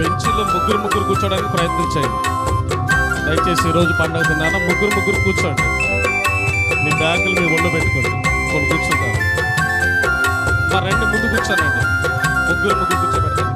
బెంచీలో ముగ్గురు ముగ్గురు కూర్చోడానికి ప్రయత్నం చేయండి. దయచేసి ఈరోజు పండగ తిన్నాన ముగ్గురు ముగ్గురు కూర్చోండి. మీ బ్యాగులు మీ ఒళ్ళు పెట్టుకోండి. కొన్ని కూర్చుంటారు. మా రెండు ముందు కూర్చోనండి. ముగ్గురు ముగ్గురు